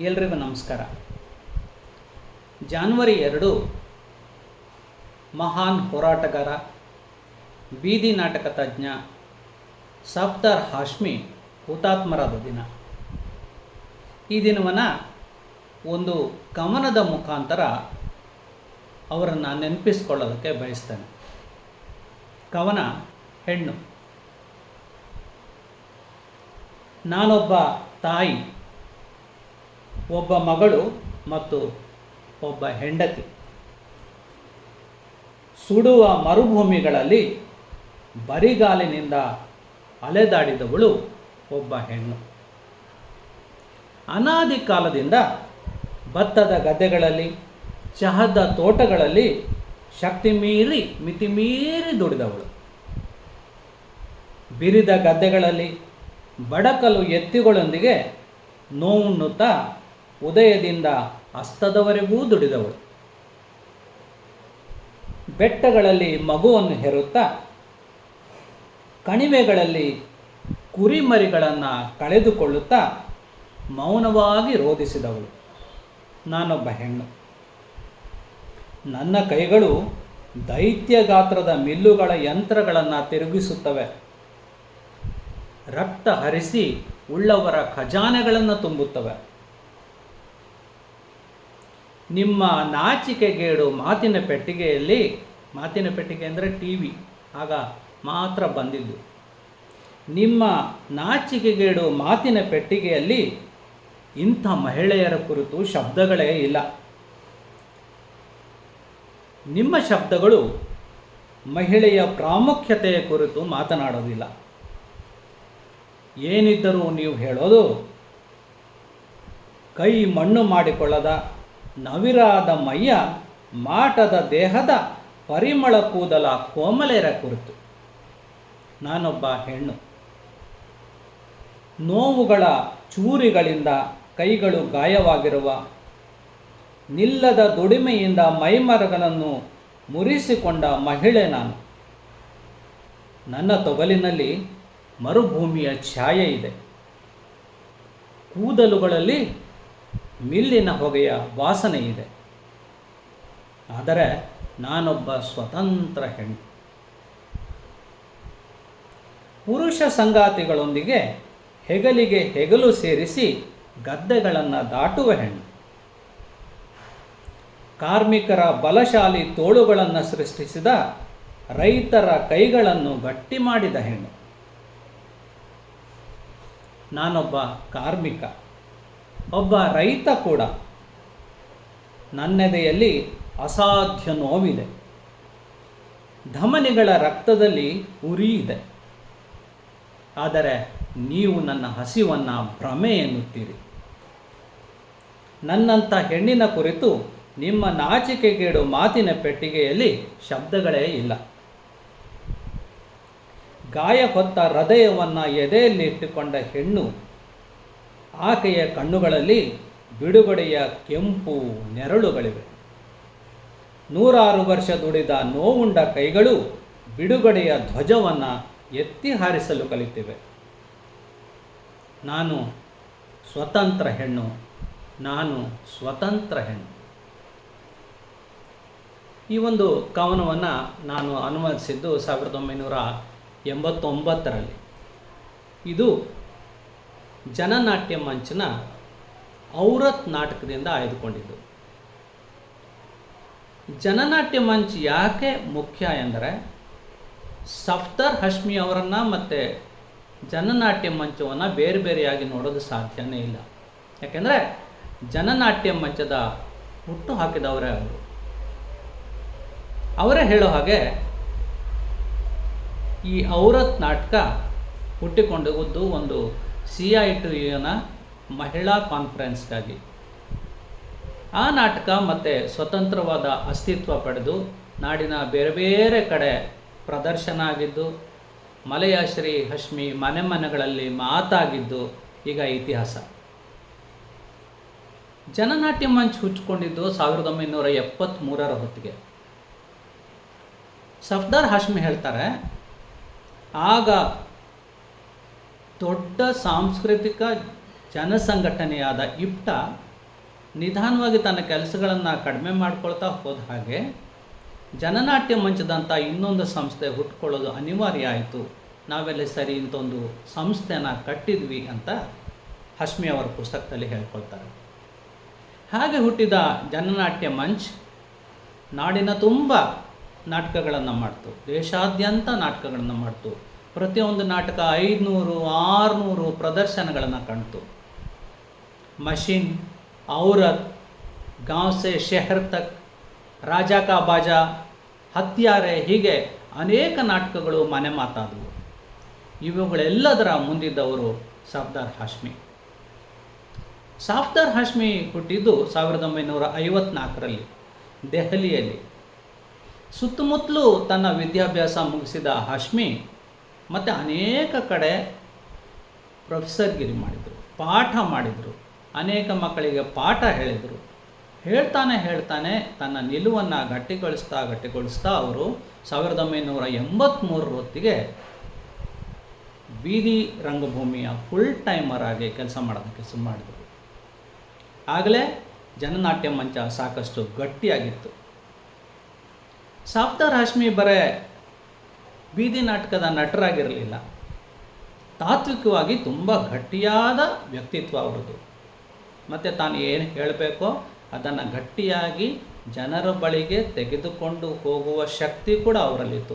ಎಲ್ರಿಗೂ ನಮಸ್ಕಾರ. ಜಾನ್ವರಿ ಎರಡು, ಮಹಾನ್ ಹೋರಾಟಗಾರ, ಬೀದಿ ನಾಟಕ ತಜ್ಞ ಸಫ್ತಾರ್ ಹಾಶ್ಮಿ ಹುತಾತ್ಮರಾದ ದಿನ. ಈ ದಿನವನ್ನು ಒಂದು ಕವನದ ಮುಖಾಂತರ ಅವರನ್ನು ನೆನಪಿಸ್ಕೊಳ್ಳೋದಕ್ಕೆ ಬಯಸ್ತೇನೆ. ಕವನ ಹೆಣ್ಣು. ನಾನೊಬ್ಬ ತಾಯಿ ಒಬ್ಬ ಮಗಳು ಮತ್ತು ಒಬ್ಬ ಹೆಂಡತಿ. ಸುಡುವ ಮರುಭೂಮಿಗಳಲ್ಲಿ ಬರಿಗಾಲಿನಿಂದ ಅಲೆದಾಡಿದವಳು ಒಬ್ಬ ಹೆಣ್ಣು. ಅನಾದಿ ಕಾಲದಿಂದ ಭತ್ತದ ಗದ್ದೆಗಳಲ್ಲಿ, ಚಹದ ತೋಟಗಳಲ್ಲಿ ಶಕ್ತಿ ಮೀರಿ ಮಿತಿ ಮೀರಿ ದುಡಿದವಳು. ಬಿರಿದ ಗದ್ದೆಗಳಲ್ಲಿ ಬಡಕಲು ಎತ್ತಿಗಳೊಂದಿಗೆ ನೋವುಣ್ಣುತ್ತಾ ಉದಯದಿಂದ ಅಸ್ತದವರೆಗೂ ದುಡಿದವಳು. ಬೆಟ್ಟಗಳಲ್ಲಿ ಮಗುವನ್ನು ಹೆರುತ್ತಾ ಕಣಿವೆಗಳಲ್ಲಿ ಕುರಿಮರಿಗಳನ್ನು ಕಳೆದುಕೊಳ್ಳುತ್ತಾ ಮೌನವಾಗಿ ರೋಧಿಸಿದವಳು. ನಾನೊಬ್ಬ ಹೆಣ್ಣು. ನನ್ನ ಕೈಗಳು ದೈತ್ಯ ಗಾತ್ರದ ಮಿಲ್ಲುಗಳ ಯಂತ್ರಗಳನ್ನು ತಿರುಗಿಸುತ್ತವೆ. ರಕ್ತ ಹರಿಸಿ ಉಳ್ಳವರ ಖಜಾನೆಗಳನ್ನು ತುಂಬುತ್ತವೆ. ನಿಮ್ಮ ನಾಚಿಕೆಗೇಡು ಮಾತಿನ ಪೆಟ್ಟಿಗೆಯಲ್ಲಿ, ಮಾತಿನ ಪೆಟ್ಟಿಗೆ ಅಂದರೆ ಟಿ ವಿ, ಆಗ ಮಾತ್ರ ಬಂದಿದ್ದು. ನಿಮ್ಮ ನಾಚಿಕೆಗೇಡು ಮಾತಿನ ಪೆಟ್ಟಿಗೆಯಲ್ಲಿ ಇಂಥ ಮಹಿಳೆಯರ ಕುರಿತು ಶಬ್ದಗಳೇ ಇಲ್ಲ. ನಿಮ್ಮ ಶಬ್ದಗಳು ಮಹಿಳೆಯ ಪ್ರಾಮುಖ್ಯತೆಯ ಕುರಿತು ಮಾತನಾಡೋದಿಲ್ಲ. ಏನಿದ್ದರೂ ನೀವು ಹೇಳೋದು, ಕೈ ಮಣ್ಣು ಮಾಡಿಕೊಳ್ಳದ ನವಿರಾದ ಮೈಯ ಮಾಟದ ದೇಹದ ಪರಿಮಳ ಕೂದಲ ಕೋಮಲೆರ ಕುರಿತು. ನಾನೊಬ್ಬ ಹೆಣ್ಣು. ನೋವುಗಳ ಚೂರಿಗಳಿಂದ ಕೈಗಳು ಗಾಯವಾಗಿರುವ, ನಿಲ್ಲದ ದುಡಿಮೆಯಿಂದ ಮೈಮರಗಳನ್ನು ಮುರಿಸಿಕೊಂಡ ಮಹಿಳೆ ನಾನು. ನನ್ನ ತೊಗಲಿನಲ್ಲಿ ಮರುಭೂಮಿಯ ಛಾಯೆ ಇದೆ. ಕೂದಲುಗಳಲ್ಲಿ ಮಿಲ್ಲಿನ ಹೊಗೆಯ ವಾಸನೆ ಇದೆ. ಆದರೆ ನಾನೊಬ್ಬ ಸ್ವತಂತ್ರ ಹೆಣ್ಣು. ಪುರುಷ ಸಂಗಾತಿಗಳೊಂದಿಗೆ ಹೆಗಲಿಗೆ ಹೆಗಲು ಸೇರಿಸಿ ಗದ್ದೆಗಳನ್ನು ದಾಟುವ ಹೆಣ್ಣು. ಕಾರ್ಮಿಕರ ಬಲಶಾಲಿ ತೋಳುಗಳನ್ನು ಸೃಷ್ಟಿಸಿದ ರೈತರ ಕೈಗಳನ್ನು ಗಟ್ಟಿ ಮಾಡಿದ ಹೆಣ್ಣು. ನಾನೊಬ್ಬ ಕಾರ್ಮಿಕ. ಒಬ್ಬ ರೈತ ಕೂಡ ನನ್ನೆದೆಯಲ್ಲಿ ಅಸಾಧ್ಯ ನೋವಿದೆ. ಧಮನಿಗಳ ರಕ್ತದಲ್ಲಿ ಉರಿ ಇದೆ. ಆದರೆ ನೀವು ನನ್ನ ಹಸಿವನ್ನು ಭ್ರಮೆ ಎನ್ನುತ್ತೀರಿ. ನನ್ನಂಥ ಹೆಣ್ಣಿನ ಕುರಿತು ನಿಮ್ಮ ನಾಚಿಕೆಗೇಡು ಮಾತಿನ ಪೆಟ್ಟಿಗೆಯಲ್ಲಿ ಶಬ್ದಗಳೇ ಇಲ್ಲ. ಗಾಯ ಹೊತ್ತ ಹೃದಯವನ್ನು ಎದೆಯಲ್ಲಿ ಇಟ್ಟುಕೊಂಡ ಹೆಣ್ಣು ಆಕೆಯ ಕಣ್ಣುಗಳಲ್ಲಿ ಬಿಡುಗಡೆಯ ಕೆಂಪು ನೆರಳುಗಳಿವೆ. ನೂರಾರು ವರ್ಷ ದುಡಿದ ನೋವುಂಡ ಕೈಗಳು ಬಿಡುಗಡೆಯ ಧ್ವಜವನ್ನು ಎತ್ತಿ ಹಾರಿಸಲು ಕಲಿತಿವೆ. ನಾನು ಸ್ವತಂತ್ರ ಹೆಣ್ಣು, ನಾನು ಸ್ವತಂತ್ರ ಹೆಣ್ಣು. ಈ ಒಂದು ಕವನವನ್ನು ನಾನು ಅನುವಾದಿಸಿದ್ದು ಸಾವಿರದ ಒಂಬೈನೂರ ಎಂಬತ್ತೊಂಬತ್ತರಲ್ಲಿ. ಇದು ಜನನಾಟ್ಯ ಮಂಚನ ಔರತ್ ನಾಟಕದಿಂದ ಆಯ್ದುಕೊಂಡಿದ್ದು. ಜನನಾಟ್ಯ ಮಂಚ್ ಯಾಕೆ ಮುಖ್ಯ ಎಂದರೆ, ಸಫ್ದರ್ ಹಶ್ಮಿ ಅವರನ್ನು ಮತ್ತು ಜನನಾಟ್ಯ ಮಂಚವನ್ನು ಬೇರೆ ಬೇರೆಯಾಗಿ ನೋಡೋದು ಸಾಧ್ಯನೇ ಇಲ್ಲ. ಯಾಕೆಂದರೆ, ಜನನಾಟ್ಯ ಮಂಚದ ಹುಟ್ಟು ಹಾಕಿದವರೇ ಅವರು. ಅವರೇ ಹೇಳೋ ಹಾಗೆ, ಈ ಔರತ್ ನಾಟಕ ಹುಟ್ಟಿಕೊಂಡಿದ್ದು ಒಂದು ಸಿ ಐ ಟು ಯುನ ಮಹಿಳಾ ಕಾನ್ಫರೆನ್ಸ್ಗಾಗಿ. ಆ ನಾಟಕ ಮತ್ತೆ ಸ್ವತಂತ್ರವಾದ ಅಸ್ತಿತ್ವ ಪಡೆದು ನಾಡಿನ ಬೇರೆ ಬೇರೆ ಕಡೆ ಪ್ರದರ್ಶನ ಆಗಿದ್ದು ಮಲೆಯ ಶ್ರೀ ಹಶ್ಮಿ ಮನೆ ಮನೆಗಳಲ್ಲಿ ಮಾತಾಗಿದ್ದು ಈಗ ಇತಿಹಾಸ. ಜನನಾಟ್ಯ ಮಂಚ್ ಹುಚ್ಚಿಕೊಂಡಿದ್ದು ಸಾವಿರದ ಒಂಬೈನೂರ ಎಪ್ಪತ್ತ್ಮೂರರ ಹೊತ್ತಿಗೆ. ಸಫ್ದಾರ್ ಹಶ್ಮಿ ಹೇಳ್ತಾರೆ, ಆಗ ದೊಡ್ಡ ಸಾಂಸ್ಕೃತಿಕ ಜನಸಂಘಟನೆಯಾದ ಇಪ್ಟ ನಿಧಾನವಾಗಿ ತನ್ನ ಕೆಲಸಗಳನ್ನು ಕಡಿಮೆ ಮಾಡ್ಕೊಳ್ತಾ ಹೋದ ಹಾಗೆ ಜನನಾಟ್ಯ ಮಂಚದಂಥ ಇನ್ನೊಂದು ಸಂಸ್ಥೆ ಹುಟ್ಕೊಳ್ಳೋದು ಅನಿವಾರ್ಯ ಆಯಿತು. ನಾವೆಲ್ಲ ಸರಿ ಇಂಥೊಂದು ಸಂಸ್ಥೆನ ಕಟ್ಟಿದ್ವಿ ಅಂತ ಹಶ್ಮಿ ಅವರ ಪುಸ್ತಕದಲ್ಲಿ ಹೇಳ್ಕೊಳ್ತಾರೆ. ಹಾಗೆ ಹುಟ್ಟಿದ ಜನನಾಟ್ಯ ಮಂಚ್ ನಾಡಿನ ತುಂಬ ನಾಟಕಗಳನ್ನು ಮಾಡ್ತು. ದೇಶಾದ್ಯಂತ ನಾಟಕಗಳನ್ನು ಮಾಡ್ತು. ಪ್ರತಿಯೊಂದು ನಾಟಕ ಐದುನೂರು, ಆರುನೂರು ಪ್ರದರ್ಶನಗಳನ್ನು ಕಾಣ್ತು ಮಷಿನ್ ಔರತ್ ಗಾಂವ್ ಸೆ ಶೆಹರ್ ತಕ್, ರಾಜಾ ಕಾ ಬಾಜಾ, ಹತ್ಯಾರೆ ಹೀಗೆ ಅನೇಕ ನಾಟಕಗಳು ಮನೆ ಮಾತಾದವು. ಇವುಗಳೆಲ್ಲದರ ಮುಂದಿದ್ದವರು ಸಫ್ದಾರ್ ಹಾಶ್ಮಿ. ಸಾಫ್ದಾರ್ ಹಾಶ್ಮಿ ಹುಟ್ಟಿದ್ದು ಸಾವಿರದ ಒಂಬೈನೂರ ಐವತ್ನಾಲ್ಕರಲ್ಲಿ ದೆಹಲಿಯಲ್ಲಿ. ಸುತ್ತಮುತ್ತಲೂ ತನ್ನ ವಿದ್ಯಾಭ್ಯಾಸ ಮುಗಿಸಿದ ಹಾಶ್ಮಿ ಮತ್ತು ಅನೇಕ ಕಡೆ ಪ್ರೊಫೆಸರ್ಗಿರಿ ಮಾಡಿದರು, ಪಾಠ ಮಾಡಿದರು, ಅನೇಕ ಮಕ್ಕಳಿಗೆ ಪಾಠ ಹೇಳಿದರು. ಹೇಳ್ತಾನೆ ಹೇಳ್ತಾನೆ ತನ್ನ ನಿಲುವನ್ನು ಗಟ್ಟಿಗೊಳಿಸ್ತಾ ಗಟ್ಟಿಗೊಳಿಸ್ತಾ ಅವರು ಸಾವಿರದ ಒಂಬೈನೂರ ಎಂಬತ್ತ್ಮೂರರ ಹೊತ್ತಿಗೆ ಬೀದಿ ರಂಗಭೂಮಿಯ ಫುಲ್ ಟೈಮರ್ ಆಗಿ ಕೆಲಸ ಮಾಡೋದಕ್ಕೆ ಶುರು ಮಾಡಿದರು. ಆಗಲೇ ಜನನಾಟ್ಯ ಮಂಚ ಸಾಕಷ್ಟು ಗಟ್ಟಿಯಾಗಿತ್ತು. ಸಾಫ್ತಾರ್ ಹಾಶ್ಮಿ ಬರೇ ಬೀದಿ ನಾಟಕದ ನಟರಾಗಿರಲಿಲ್ಲ. ತಾತ್ವಿಕವಾಗಿ ತುಂಬ ಗಟ್ಟಿಯಾದ ವ್ಯಕ್ತಿತ್ವ ಅವರದು ಮತ್ತು ತಾನು ಏನು ಹೇಳಬೇಕೋ ಅದನ್ನು ಗಟ್ಟಿಯಾಗಿ ಜನರ ಬಳಿಗೆ ತೆಗೆದುಕೊಂಡು ಹೋಗುವ ಶಕ್ತಿ ಕೂಡ ಅವರಲ್ಲಿತ್ತು.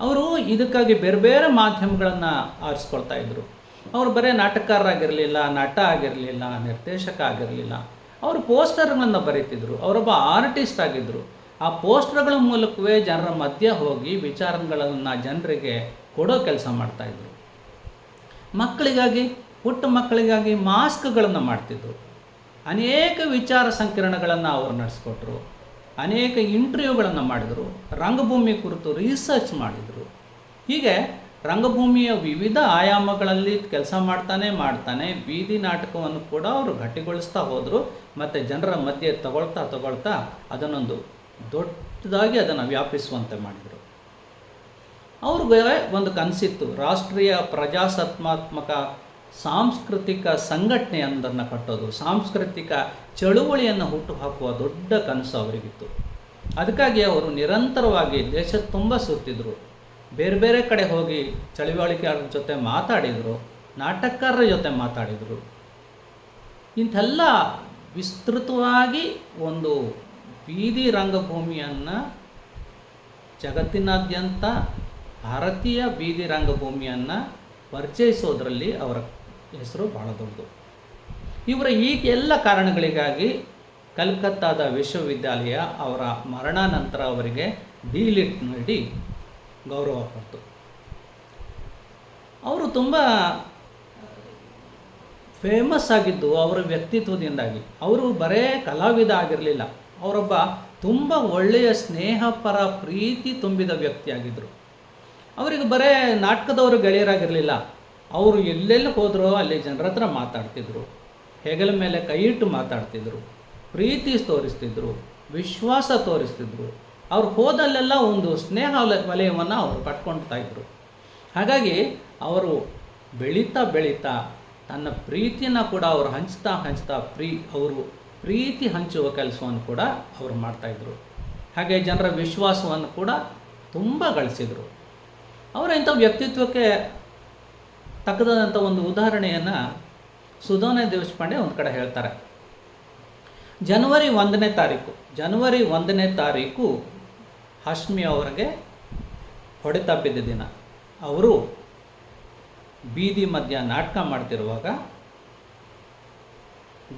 ಅವರು ಇದಕ್ಕಾಗಿ ಬೇರೆ ಬೇರೆ ಮಾಧ್ಯಮಗಳನ್ನು ಆರಿಸ್ಕೊಳ್ತಾ ಇದ್ದರು ಅವರು ಬರೀ ನಾಟಕಕಾರರಾಗಿರಲಿಲ್ಲ, ನಟ ಆಗಿರಲಿಲ್ಲ, ನಿರ್ದೇಶಕ ಆಗಿರಲಿಲ್ಲ. ಅವರು ಪೋಸ್ಟರ್ಗಳನ್ನು ಬರೀತಿದ್ರು. ಅವರೊಬ್ಬ ಆರ್ಟಿಸ್ಟ್ ಆಗಿದ್ದರು ಆ ಪೋಸ್ಟರ್ಗಳ ಮೂಲಕವೇ ಜನರ ಮಧ್ಯೆ ಹೋಗಿ ವಿಚಾರಗಳನ್ನು ಜನರಿಗೆ ಕೊಡೋ ಕೆಲಸ ಮಾಡ್ತಾಯಿದ್ರು ಮಕ್ಕಳಿಗಾಗಿ, ಪುಟ್ಟ ಮಕ್ಕಳಿಗಾಗಿ ಮಾಸ್ಕ್ಗಳನ್ನು ಮಾಡ್ತಿದ್ರು. ಅನೇಕ ವಿಚಾರ ಸಂಕಿರಣಗಳನ್ನು ಅವರು ನಡೆಸ್ಕೊಟ್ರು. ಅನೇಕ ಇಂಟರ್ವ್ಯೂಗಳನ್ನು ಮಾಡಿದರು. ರಂಗಭೂಮಿ ಕುರಿತು ರಿಸರ್ಚ್ ಮಾಡಿದರು. ಹೀಗೆ ರಂಗಭೂಮಿಯ ವಿವಿಧ ಆಯಾಮಗಳಲ್ಲಿ ಕೆಲಸ ಮಾಡ್ತಾನೆ ಮಾಡ್ತಾನೆ ಬೀದಿ ನಾಟಕವನ್ನು ಕೂಡ ಅವರು ಗಟ್ಟಿಗೊಳಿಸ್ತಾ ಹೋದರು. ಮತ್ತು ಜನರ ಮಧ್ಯೆ ತಗೊಳ್ತಾ ತಗೊಳ್ತಾ ಅದನ್ನೊಂದು ದೊಡ್ಡದಾಗಿ ಅದನ್ನು ವ್ಯಾಪಿಸುವಂತೆ ಮಾಡಿದರು. ಅವ್ರಿಗೆ ಒಂದು ಕನಸಿತ್ತು. ರಾಷ್ಟ್ರೀಯ ಪ್ರಜಾಸತ್ತಾತ್ಮಕ ಸಾಂಸ್ಕೃತಿಕ ಸಂಘಟನೆಯೊಂದನ್ನು ಕಟ್ಟೋದು, ಸಾಂಸ್ಕೃತಿಕ ಚಳುವಳಿಯನ್ನು ಹುಟ್ಟುಹಾಕುವ ದೊಡ್ಡ ಕನಸು ಅವರಿಗಿತ್ತು. ಅದಕ್ಕಾಗಿ ಅವರು ನಿರಂತರವಾಗಿ ದೇಶದ ತುಂಬ ಸುತ್ತಿದ್ರು. ಬೇರೆ ಬೇರೆ ಕಡೆ ಹೋಗಿ ಚಳುವಳಿಗಾರರ ಜೊತೆ ಮಾತಾಡಿದರು, ನಾಟಕಕಾರರ ಜೊತೆ ಮಾತಾಡಿದರು. ಇಂಥೆಲ್ಲ ವಿಸ್ತೃತವಾಗಿ ಒಂದು ಬೀದಿ ರಂಗಭೂಮಿಯನ್ನು ಜಗತ್ತಿನಾದ್ಯಂತ ಭಾರತೀಯ ಬೀದಿ ರಂಗಭೂಮಿಯನ್ನು ಪರಿಚಯಿಸೋದರಲ್ಲಿ ಅವರ ಹೆಸರು ಭಾಳ ದೊಡ್ಡದು. ಇವರ ಈ ಎಲ್ಲ ಕಾರಣಗಳಿಗಾಗಿ ಕಲ್ಕತ್ತಾದ ವಿಶ್ವವಿದ್ಯಾಲಯ ಅವರ ಮರಣಾನಂತರ ಅವರಿಗೆ ಡಿಲಿಟ್ ನೀಡಿ ಗೌರವ ಕೊಡ್ತು. ಅವರು ತುಂಬ ಫೇಮಸ್ ಆಗಿದ್ದು ಅವರ ವ್ಯಕ್ತಿತ್ವದಿಂದಾಗಿ. ಅವರು ಬರೇ ಕಲಾವಿದ ಆಗಿರಲಿಲ್ಲ. ಅವರೊಬ್ಬ ತುಂಬ ಒಳ್ಳೆಯ ಸ್ನೇಹಪರ ಪ್ರೀತಿ ತುಂಬಿದ ವ್ಯಕ್ತಿಯಾಗಿದ್ದರು ಅವರಿಗೆ ಬರೇ ನಾಟಕದವರು ಗೆಳೆಯರಾಗಿರಲಿಲ್ಲ. ಅವರು ಎಲ್ಲೆಲ್ಲಿ ಹೋದರೂ ಅಲ್ಲಿ ಜನರ ಹತ್ರ ಮಾತಾಡ್ತಿದ್ರು. ಹೆಗಲ ಮೇಲೆ ಕೈ ಇಟ್ಟು ಮಾತಾಡ್ತಿದ್ರು. ಪ್ರೀತಿ ತೋರಿಸ್ತಿದ್ರು. ವಿಶ್ವಾಸ ತೋರಿಸ್ತಿದ್ರು. ಅವ್ರು ಹೋದಲ್ಲೆಲ್ಲ ಒಂದು ಸ್ನೇಹ ವಲಯವನ್ನು ಅವರು ಕಟ್ಕೊಳ್ತಾ ಇದ್ರು. ಹಾಗಾಗಿ ಅವರು ಬೆಳೀತಾ ಬೆಳೀತಾ ತನ್ನ ಪ್ರೀತಿಯನ್ನು ಕೂಡ ಅವರು ಹಂಚ್ತಾ ಹಂಚ್ತಾ ಪ್ರೀ, ಅವರು ಪ್ರೀತಿ ಹಂಚುವ ಕೆಲಸವನ್ನು ಕೂಡ ಅವರು ಮಾಡ್ತಾಯಿದ್ರು ಹಾಗೆ ಜನರ ವಿಶ್ವಾಸವನ್ನು ಕೂಡ ತುಂಬ ಗಳಿಸಿದರು. ಅವರ ಇಂಥ ವ್ಯಕ್ತಿತ್ವಕ್ಕೆ ತಕ್ಕದಂಥ ಒಂದು ಉದಾಹರಣೆಯನ್ನು ಸುಧೋನೆ ದೇಶಪಾಂಡೆ ಒಂದು ಕಡೆ ಹೇಳ್ತಾರೆ. ಜನವರಿ ಒಂದನೇ ತಾರೀಕು, ಜನವರಿ ಒಂದನೇ ತಾರೀಕು ಹಾಶ್ಮಿ ಅವರಿಗೆ ಹೊಡೆತ ಬಿದ್ದ ದಿನ. ಅವರು ಬೀದಿ ಮಧ್ಯ ನಾಟಕ ಮಾಡ್ತಿರುವಾಗ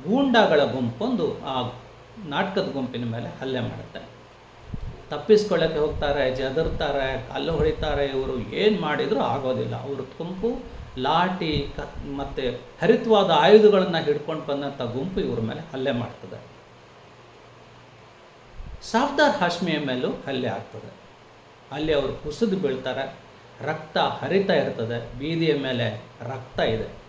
ಗೂಂಡಾಗಳ ಗುಂಪೊಂದು ಆ ನಾಟಕದ ಗುಂಪಿನ ಮೇಲೆ ಹಲ್ಲೆ ಮಾಡುತ್ತೆ. ತಪ್ಪಿಸ್ಕೊಳ್ಳೋಕ್ಕೆ ಹೋಗ್ತಾರೆ, ಜದರ್ತಾರೆ, ಕಲ್ಲು ಹೊಡಿತಾರೆ, ಇವರು ಏನು ಮಾಡಿದರೂ ಆಗೋದಿಲ್ಲ. ಅವ್ರ ಗುಂಪು ಲಾಠಿ ಕ ಮತ್ತು ಹರಿತವಾದ ಆಯುಧಗಳನ್ನು ಹಿಡ್ಕೊಂಡು ಬಂದಂಥ ಗುಂಪು ಇವ್ರ ಮೇಲೆ ಹಲ್ಲೆ ಮಾಡ್ತದೆ. ಸಾಫ್ದಾರ್ ಹಾಶ್ಮಿಯ ಮೇಲೂ ಹಲ್ಲೆ ಆಗ್ತದೆ. ಅಲ್ಲಿ ಅವರು ಕುಸಿದು ಬೀಳ್ತಾರೆ, ರಕ್ತ ಹರಿತಾ ಇರ್ತದೆ, ಬೀದಿಯ ಮೇಲೆ ರಕ್ತ ಇದೆ.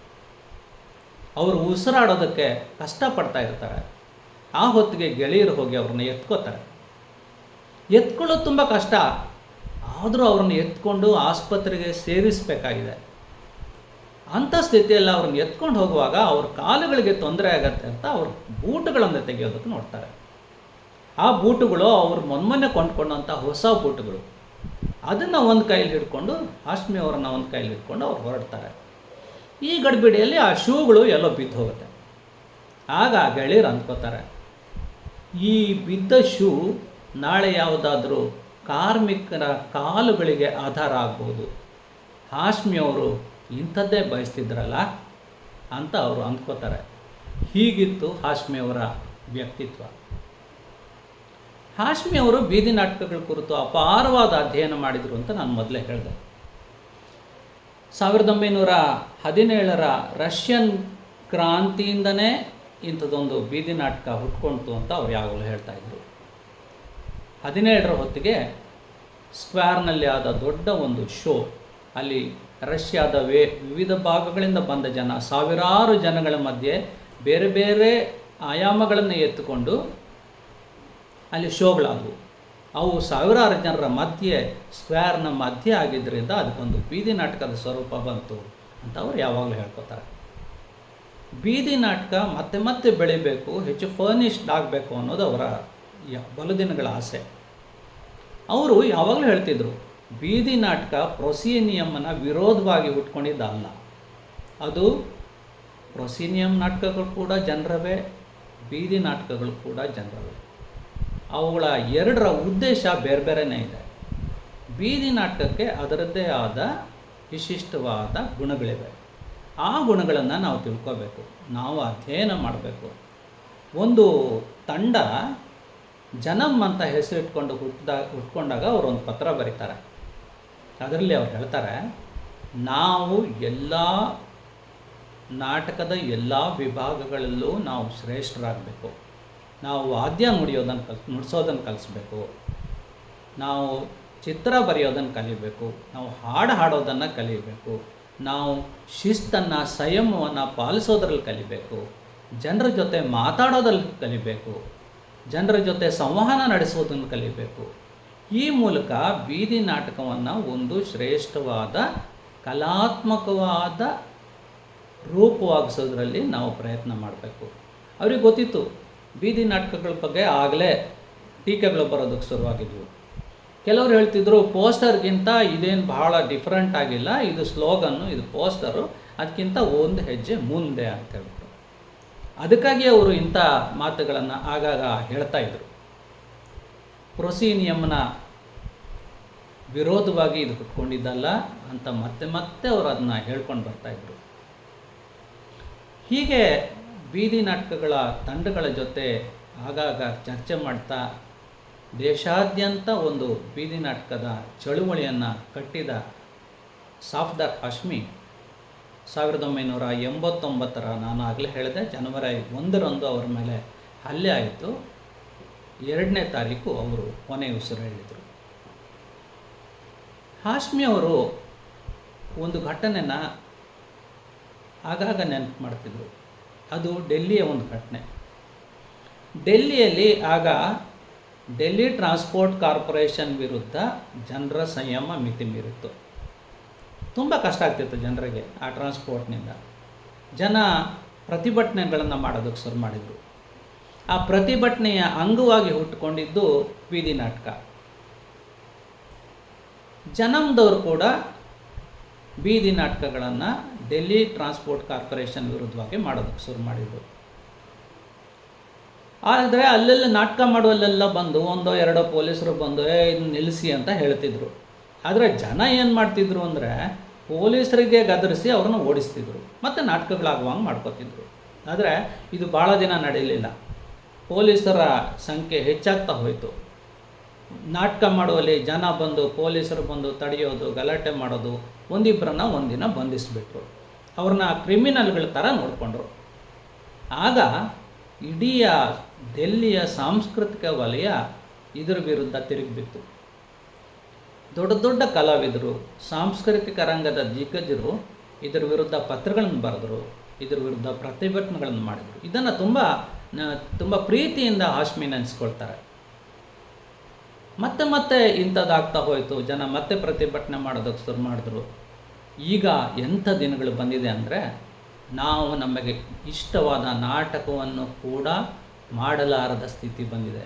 ಅವರು ಉಸಿರಾಡೋದಕ್ಕೆ ಕಷ್ಟಪಡ್ತಾ ಇರ್ತಾರೆ. ಆ ಹೊತ್ತಿಗೆ ಗೆಳೆಯರು ಹೋಗಿ ಅವ್ರನ್ನ ಎತ್ಕೋತಾರೆ. ಎತ್ಕೊಳ್ಳೋದು ತುಂಬ ಕಷ್ಟ. ಆದರೂ ಅವ್ರನ್ನ ಎತ್ಕೊಂಡು ಆಸ್ಪತ್ರೆಗೆ ಸೇರಿಸಬೇಕಾಗಿದೆ. ಅಂಥ ಸ್ಥಿತಿಯಲ್ಲಿ ಅವ್ರನ್ನ ಎತ್ಕೊಂಡು ಹೋಗುವಾಗ ಅವ್ರ ಕಾಲುಗಳಿಗೆ ತೊಂದರೆ ಆಗತ್ತೆ ಅಂತ ಅವ್ರ ಬೂಟುಗಳನ್ನು ತೆಗೆಯೋದಕ್ಕೆ ನೋಡ್ತಾರೆ. ಆ ಬೂಟುಗಳು ಅವ್ರು ಮೊನ್ಮೊನ್ನೆ ಕೊಂಡ್ಕೊಂಡಂಥ ಹೊಸ ಬೂಟುಗಳು. ಅದನ್ನು ಒಂದು ಕೈಯಲ್ಲಿ ಹಿಡ್ಕೊಂಡು ಹಾಶ್ಮಿ ಅವರನ್ನ ಒಂದು ಕೈಯಲ್ಲಿ ಹಿಡ್ಕೊಂಡು ಅವ್ರು ಹೊರಡ್ತಾರೆ. ಈ ಗಡಿಬಿಡಿಯಲ್ಲಿ ಆ ಶೂಗಳು ಎಲ್ಲೋ ಬಿದ್ದು ಹೋಗುತ್ತೆ ಆಗ ಗೆಳೆಯರು ಅಂದ್ಕೋತಾರೆ ಈ ಬಿದ್ದ ಶೂ ನಾಳೆ ಯಾವುದಾದ್ರೂ ಕಾರ್ಮಿಕರ ಕಾಲುಗಳಿಗೆ ಆಧಾರ ಆಗ್ಬೋದು. ಹಾಶ್ಮಿ ಅವರು ಇಂಥದ್ದೇ ಬಯಸ್ತಿದ್ರಲ್ಲ ಅಂತ ಅವರು ಅಂದ್ಕೋತಾರೆ ಹೀಗಿತ್ತು ಹಾಶ್ಮಿ ಅವರ ವ್ಯಕ್ತಿತ್ವ. ಹಾಶ್ಮಿ ಅವರು ಬೀದಿ ನಾಟಕಗಳ ಕುರಿತು ಅಪಾರವಾದ ಅಧ್ಯಯನ ಮಾಡಿದರು ಅಂತ ನಾನು ಮೊದಲೇ ಹೇಳಿದೆ. ಸಾವಿರದ ಒಂಬೈನೂರ ಹದಿನೇಳರ ರಷ್ಯನ್ ಕ್ರಾಂತಿಯಿಂದನೇ ಇಂಥದ್ದೊಂದು ಬೀದಿ ನಾಟಕ ಹುಟ್ಕೊಳ್ತು ಅಂತ ಅವ್ರು ಯಾವಾಗಲೂ ಹೇಳ್ತಾ ಇದ್ರು. ಹದಿನೇಳರ ಹೊತ್ತಿಗೆ ಸ್ಕ್ವೇರ್ನಲ್ಲಿ ಆದ ದೊಡ್ಡ ಒಂದು ಶೋ, ಅಲ್ಲಿ ರಷ್ಯಾದ ವೇ, ವಿವಿಧ ಭಾಗಗಳಿಂದ ಬಂದ ಜನ, ಸಾವಿರಾರು ಜನಗಳ ಮಧ್ಯೆ ಬೇರೆ ಬೇರೆ ಆಯಾಮಗಳನ್ನು ಎತ್ತುಕೊಂಡು ಅಲ್ಲಿ ಶೋಗಳಾದವು. ಅವು ಸಾವಿರಾರು ಜನರ ಮಧ್ಯೆ ಸ್ಕ್ವೇರ್ನ ಮಧ್ಯೆ ಆಗಿದ್ದರಿಂದ ಅದಕ್ಕೊಂದು ಬೀದಿ ನಾಟಕದ ಸ್ವರೂಪ ಬಂತು ಅಂತ ಅವ್ರು ಯಾವಾಗಲೂ ಹೇಳ್ಕೊತಾರೆ. ಬೀದಿ ನಾಟಕ ಮತ್ತೆ ಮತ್ತೆ ಬೆಳಿಬೇಕು, ಹೆಚ್ಚು ಫರ್ನಿಶ್ಡ್ ಆಗಬೇಕು ಅನ್ನೋದು ಅವರ ಬಲುದಿನಗಳ ಆಸೆ. ಅವರು ಯಾವಾಗಲೂ ಹೇಳ್ತಿದ್ರು, ಬೀದಿ ನಾಟಕ ಪ್ರೊಸೀನಿಯಮ್ಮನ ವಿರೋಧವಾಗಿ ಹುಟ್ಕೊಂಡಿದ್ದಲ್ಲ ಅದು ಪ್ರೊಸೀನಿಯಂ ನಾಟಕಗಳು ಕೂಡ ಜನರವೇ, ಬೀದಿ ನಾಟಕಗಳು ಕೂಡ ಜನರವೇ. ಅವುಗಳ ಎರಡರ ಉದ್ದೇಶ ಬೇರೆ ಬೇರೆನೇ ಇದೆ. ಬೀದಿ ನಾಟಕಕ್ಕೆ ಅದರದ್ದೇ ಆದ ವಿಶಿಷ್ಟವಾದ ಗುಣಗಳಿವೆ. ಆ ಗುಣಗಳನ್ನು ನಾವು ತಿಳ್ಕೋಬೇಕು. ನಾವು ಅಧ್ಯಯನ ಮಾಡಬೇಕು. ಒಂದು ತಂಡ ಜನಮ್ ಅಂತ ಹೆಸರಿಟ್ಕೊಂಡು ಹುಟ್ಟಿದಾಗ ಹುಟ್ಕೊಂಡಾಗ ಅವರು ಒಂದು ಪತ್ರ ಬರೀತಾರೆ. ಅದರಲ್ಲಿ ಅವ್ರು ಹೇಳ್ತಾರೆ, ನಾವು ಎಲ್ಲ ನಾಟಕದ ಎಲ್ಲ ವಿಭಾಗಗಳಲ್ಲೂ ನಾವು ಶ್ರೇಷ್ಠರಾಗಬೇಕು. ನಾವು ವಾದ್ಯ ನುಡಿಯೋದನ್ನು ಕಲ್, ನುಡಿಸೋದನ್ನು ಕಲಿಸ್ಬೇಕು. ನಾವು ಚಿತ್ರ ಬರೆಯೋದನ್ನು ಕಲಿಬೇಕು. ನಾವು ಹಾಡು ಹಾಡೋದನ್ನು ಕಲಿಬೇಕು. ನಾವು ಶಿಸ್ತನ್ನು, ಸಂಯಮವನ್ನು ಪಾಲಿಸೋದ್ರಲ್ಲಿ ಕಲಿಬೇಕು. ಜನರ ಜೊತೆ ಮಾತಾಡೋದ್ರಲ್ಲಿ ಕಲಿಬೇಕು. ಜನರ ಜೊತೆ ಸಂವಹನ ನಡೆಸೋದನ್ನು ಕಲಿಬೇಕು. ಈ ಮೂಲಕ ಬೀದಿ ನಾಟಕವನ್ನು ಒಂದು ಶ್ರೇಷ್ಠವಾದ, ಕಲಾತ್ಮಕವಾದ ರೂಪವಾಗಿಸೋದ್ರಲ್ಲಿ ನಾವು ಪ್ರಯತ್ನ ಮಾಡಬೇಕು. ಅವ್ರಿಗೆ ಗೊತ್ತಿತ್ತು ಬೀದಿ ನಾಟಕಗಳ ಬಗ್ಗೆ ಆಗಲೇ ಟೀಕೆಗಳು ಬರೋದಕ್ಕೆ ಶುರುವಾಗಿದ್ವು. ಕೆಲವರು ಹೇಳ್ತಿದ್ರು, ಪೋಸ್ಟರ್ಗಿಂತ ಇದೇನು ಬಹಳ ಡಿಫ್ರೆಂಟ್ ಆಗಿಲ್ಲ. ಇದು ಸ್ಲೋಗನ್ನು, ಇದು ಪೋಸ್ಟರು. ಅದಕ್ಕಿಂತ ಒಂದು ಹೆಜ್ಜೆ ಮುಂದೆ ಅಂತ ಹೇಳ್ಬಿಟ್ಟು ಅದಕ್ಕಾಗಿ ಅವರು ಇಂಥ ಮಾತುಗಳನ್ನು ಆಗಾಗ ಹೇಳ್ತಾ ಇದ್ರು. ಪ್ರೊಸೀನಿಯಮ್ನ ವಿರೋಧವಾಗಿ ಇದು ಹುಟ್ಕೊಂಡಿದ್ದಲ್ಲ ಅಂತ ಮತ್ತೆ ಮತ್ತೆ ಅವರು ಅದನ್ನ ಹೇಳ್ಕೊಂಡು ಬರ್ತಾ ಇದ್ರು. ಹೀಗೆ ಬೀದಿ ನಾಟಕಗಳ ತಂಡಗಳ ಜೊತೆ ಆಗಾಗ ಚರ್ಚೆ ಮಾಡ್ತಾ ದೇಶಾದ್ಯಂತ ಒಂದು ಬೀದಿ ನಾಟಕದ ಚಳುವಳಿಯನ್ನು ಕಟ್ಟಿದ ಸಾಫ್ದಾರ್ ಹಾಶ್ಮಿ ಸಾವಿರದ ಒಂಬೈನೂರ ಎಂಬತ್ತೊಂಬತ್ತರ ನಾನು ಆಗಲೇ ಹೇಳಿದೆ, ಜನವರಿ ಒಂದರಂದು ಅವರ ಮೇಲೆ ಹಲ್ಲೆ ಆಯಿತು. ಎರಡನೇ ತಾರೀಕು ಅವರು ಕೊನೆ ಉಸಿರು ಹೇಳಿದರು. ಹಾಶ್ಮಿ ಅವರು ಒಂದು ಘಟನೆನ ಆಗಾಗ ನೆನಪು ಮಾಡ್ತಿದ್ರು. ಅದು ಡೆಲ್ಲಿಯ ಒಂದು ಘಟನೆ. ಡೆಲ್ಲಿಯಲ್ಲಿ ಆಗ ಡೆಲ್ಲಿ ಟ್ರಾನ್ಸ್ಪೋರ್ಟ್ ಕಾರ್ಪೊರೇಷನ್ ವಿರುದ್ಧ ಜನರ ಸಂಯಮ ಮಿತಿ ಮೀರಿತ್ತು. ತುಂಬ ಕಷ್ಟ ಆಗ್ತಿತ್ತು ಜನರಿಗೆ ಆ ಟ್ರಾನ್ಸ್ಪೋರ್ಟ್ನಿಂದ. ಜನ ಪ್ರತಿಭಟನೆಗಳನ್ನು ಮಾಡೋದಕ್ಕೆ ಶುರು ಮಾಡಿದರು. ಆ ಪ್ರತಿಭಟನೆಯ ಅಂಗವಾಗಿ ಹುಟ್ಟುಕೊಂಡಿದ್ದು ಬೀದಿ ನಾಟಕ. ಜನಮ್ದವರು ಕೂಡ ಬೀದಿ ನಾಟಕಗಳನ್ನು ಡೆಲ್ಲಿ ಟ್ರಾನ್ಸ್ಪೋರ್ಟ್ ಕಾರ್ಪೊರೇಷನ್ ವಿರುದ್ಧವಾಗಿ ಮಾಡೋದಕ್ಕೆ ಶುರು ಮಾಡಿದರು. ಆದರೆ ಅಲ್ಲೆಲ್ಲ ನಾಟಕ ಮಾಡುವಲ್ಲೆಲ್ಲ ಬಂದು ಒಂದೋ ಎರಡೋ ಪೊಲೀಸರು ಬಂದು ಇದನ್ನ ನಿಲ್ಲಿಸಿ ಅಂತ ಹೇಳ್ತಿದ್ರು. ಆದರೆ ಜನ ಏನು ಮಾಡ್ತಿದ್ರು ಅಂದರೆ ಪೊಲೀಸರಿಗೆ ಗದರಿಸಿ ಅವ್ರನ್ನ ಓಡಿಸ್ತಿದ್ರು. ಮತ್ತು ನಾಟಕಗಳಾಗುವಂಗೆ ಮಾಡ್ಕೋತಿದ್ರು. ಆದರೆ ಇದು ಭಾಳ ದಿನ ನಡೀಲಿಲ್ಲ. ಪೊಲೀಸರ ಸಂಖ್ಯೆ ಹೆಚ್ಚಾಗ್ತಾ ಹೋಯಿತು. ನಾಟಕ ಮಾಡುವಲ್ಲಿ ಜನ ಬಂದು, ಪೊಲೀಸರು ಬಂದು ತಡೆಯೋದು, ಗಲಾಟೆ ಮಾಡೋದು ಒಂದಿಬ್ಬರನ್ನ ಒಂದಿನ ಬಂಧಿಸಿಬಿಟ್ರು. ಅವ್ರನ್ನ ಕ್ರಿಮಿನಲ್ಗಳ ಥರ ನೋಡಿಕೊಂಡ್ರು. ಆಗ ಇಡೀ ದೆಲ್ಲಿಯ ಸಾಂಸ್ಕೃತಿಕ ವಲಯ ಇದರ ವಿರುದ್ಧ ತಿರುಗಿಬಿತ್ತು ದೊಡ್ಡ ದೊಡ್ಡ ಕಲಾವಿದರು, ಸಾಂಸ್ಕೃತಿಕ ರಂಗದ ದಿಗ್ಗಜರು ಇದರ ವಿರುದ್ಧ ಪತ್ರಗಳನ್ನು ಬರೆದರು, ಇದರ ವಿರುದ್ಧ ಪ್ರತಿಭಟನೆಗಳನ್ನು ಮಾಡಿದರು. ಇದನ್ನು ತುಂಬ ತುಂಬ ಪ್ರೀತಿಯಿಂದ ಆಶ್ಮಿ ನೆನೆಸ್ಕೊಳ್ತಾರೆ. ಮತ್ತೆ ಮತ್ತೆ ಇಂಥದ್ದಾಗ್ತಾ ಹೋಯಿತು. ಜನ ಮತ್ತೆ ಪ್ರತಿಭಟನೆ ಮಾಡೋದಕ್ಕೆ ಶುರು ಮಾಡಿದ್ರು. ಈಗ ಎಂಥ ದಿನಗಳು ಬಂದಿದೆ ಅಂದರೆ ನಾವು ನಮಗೆ ಇಷ್ಟವಾದ ನಾಟಕವನ್ನು ಕೂಡ ಮಾಡಲಾರದ ಸ್ಥಿತಿ ಬಂದಿದೆ.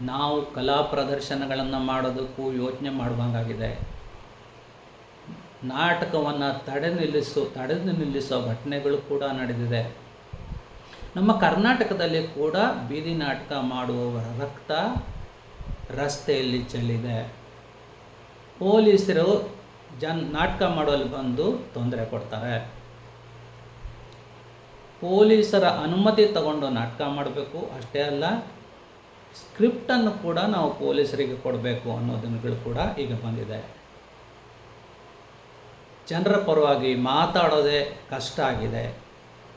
ನಾವು ಕಲಾ ಪ್ರದರ್ಶನಗಳನ್ನು ಮಾಡೋದಕ್ಕೂ ಯೋಚನೆ ಮಾಡುವಂಗಾಗಿದೆ. ನಾಟಕವನ್ನು ತಡೆ ನಿಲ್ಲಿಸು, ತಡೆದು ನಿಲ್ಲಿಸೋ ಘಟನೆಗಳು ಕೂಡ ನಡೆದಿದೆ. ನಮ್ಮ ಕರ್ನಾಟಕದಲ್ಲಿ ಕೂಡ ಬೀದಿ ನಾಟಕ ಮಾಡುವವರ ರಕ್ತ ರಸ್ತೆಯಲ್ಲಿ ಚೆಲ್ಲಿದೆ. ಪೊಲೀಸರು ಜನ್ ನಾಟಕ ಮಾಡೋಲ್ಲಿ ಬಂದು ತೊಂದರೆ ಕೊಡ್ತಾರೆ. ಪೊಲೀಸರ ಅನುಮತಿ ತಗೊಂಡು ನಾಟಕ ಮಾಡಬೇಕು ಅಷ್ಟೇ ಅಲ್ಲ ಸ್ಕ್ರಿಪ್ಟನ್ನು ಕೂಡ ನಾವು ಪೊಲೀಸರಿಗೆ ಕೊಡಬೇಕು ಅನ್ನೋ ಕೂಡ ಈಗ ಬಂದಿದೆ. ಜನರ ಪರವಾಗಿ ಮಾತಾಡೋದೇ ಕಷ್ಟ ಆಗಿದೆ.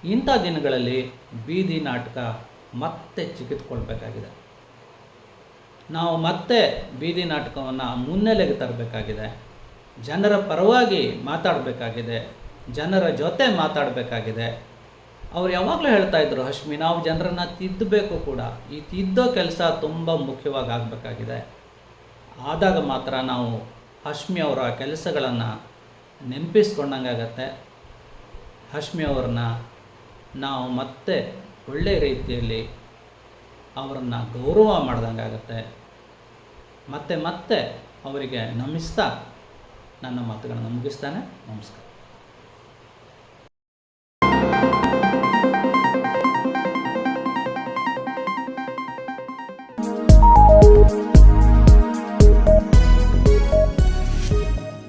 ಇಂಥ ದಿನಗಳಲ್ಲಿ ಬೀದಿ ನಾಟಕ ಮತ್ತೆ ಚಿಕಿತ್ಕೊಳ್ಬೇಕಾಗಿದೆ ನಾವು ಮತ್ತೆ ಬೀದಿ ನಾಟಕವನ್ನು ಮುನ್ನೆಲೆಗೆ ತರಬೇಕಾಗಿದೆ. ಜನರ ಪರವಾಗಿ ಮಾತಾಡಬೇಕಾಗಿದೆ, ಜನರ ಜೊತೆ ಮಾತಾಡಬೇಕಾಗಿದೆ. ಅವ್ರು ಯಾವಾಗಲೂ ಹೇಳ್ತಾ ಇದ್ರು, ಹಶ್ಮಿ, ನಾವು ಜನರನ್ನು ತಿದ್ದಬೇಕು ಕೂಡ. ಈ ತಿದ್ದೋ ಕೆಲಸ ತುಂಬ ಮುಖ್ಯವಾಗಿ ಆಗಬೇಕಾಗಿದೆ. ಆದಾಗ ಮಾತ್ರ ನಾವು ಹಶ್ಮಿ ಅವರ ಕೆಲಸಗಳನ್ನು ನೆನಪಿಸ್ಕೊಂಡಂಗಾಗತ್ತೆ ಹಶ್ಮಿ ಅವ್ರನ್ನ ನಾವು ಮತ್ತೆ ಒಳ್ಳೆಯ ರೀತಿಯಲ್ಲಿ ಅವರನ್ನು ಗೌರವ ಮಾಡ್ದಂಗಾಗತ್ತೆ ಮತ್ತೆ ಮತ್ತೆ ಅವರಿಗೆ ನಮಿಸ್ತಾ ನನ್ನ ಮಾತುಗಳನ್ನು ಮುಗಿಸ್ತಾನೆ. ನಮಸ್ಕಾರ.